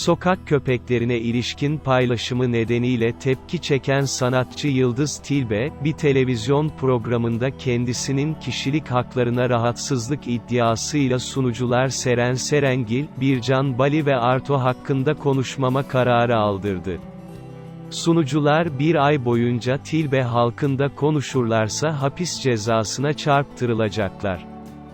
Sokak köpeklerine ilişkin paylaşımı nedeniyle tepki çeken sanatçı Yıldız Tilbe, bir televizyon programında kendisinin kişilik haklarına rahatsızlık iddiasıyla sunucular Seren Serengil, Bircan Bali ve Arto hakkında konuşmama kararı aldırdı. Sunucular bir ay boyunca Tilbe halkında konuşurlarsa hapis cezasına çarptırılacaklar.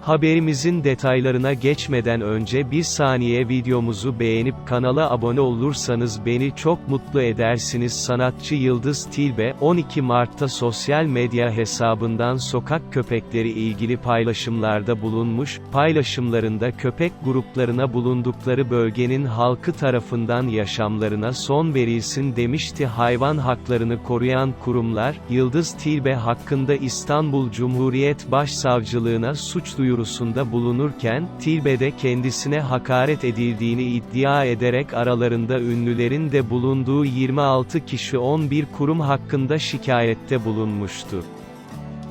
Haberimizin detaylarına geçmeden önce bir saniye videomuzu beğenip kanala abone olursanız beni çok mutlu edersiniz. Sanatçı Yıldız Tilbe, 12 Mart'ta sosyal medya hesabından sokak köpekleri ilgili paylaşımlarda bulunmuş, paylaşımlarında köpek gruplarına bulundukları bölgenin halkı tarafından yaşamlarına son verilsin demişti. Hayvan haklarını koruyan kurumlar, Yıldız Tilbe hakkında İstanbul Cumhuriyet Başsavcılığına suç duyurusunda bulunurken, Tilbe'de kendisine hakaret edildiğini iddia ederek aralarında ünlülerin de bulunduğu 26 kişi 11 kurum hakkında şikayette bulunmuştu.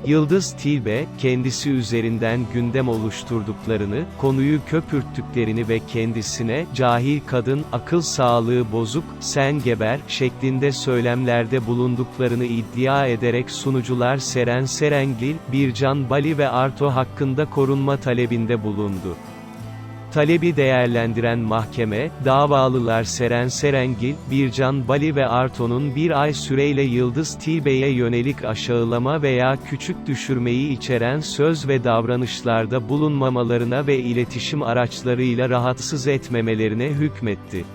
Yıldız Tilbe, kendisi üzerinden gündem oluşturduklarını, konuyu köpürttüklerini ve kendisine, cahil kadın, akıl sağlığı bozuk, sen geber, şeklinde söylemlerde bulunduklarını iddia ederek sunucular Seren Serengil, Bircan Bali ve Arto hakkında korunma talebinde bulundu. Talebi değerlendiren mahkeme, davalılar Seren Serengil, Bircan Bali ve Arto'nun bir ay süreyle Yıldız Tilbe'ye yönelik aşağılama veya küçük düşürmeyi içeren söz ve davranışlarda bulunmamalarına ve iletişim araçlarıyla rahatsız etmemelerine hükmetti.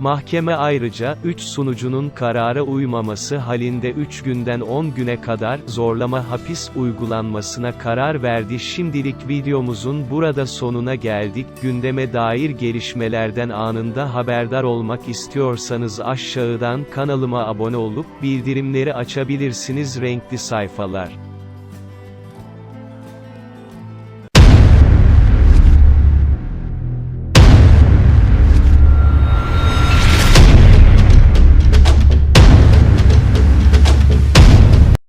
Mahkeme ayrıca, 3 sunucunun karara uymaması halinde 3 günden 10 güne kadar zorlama hapis uygulanmasına karar verdi. Şimdilik videomuzun burada sonuna geldik. Gündeme dair gelişmelerden anında haberdar olmak istiyorsanız aşağıdan kanalıma abone olup bildirimleri açabilirsiniz. Renkli sayfalar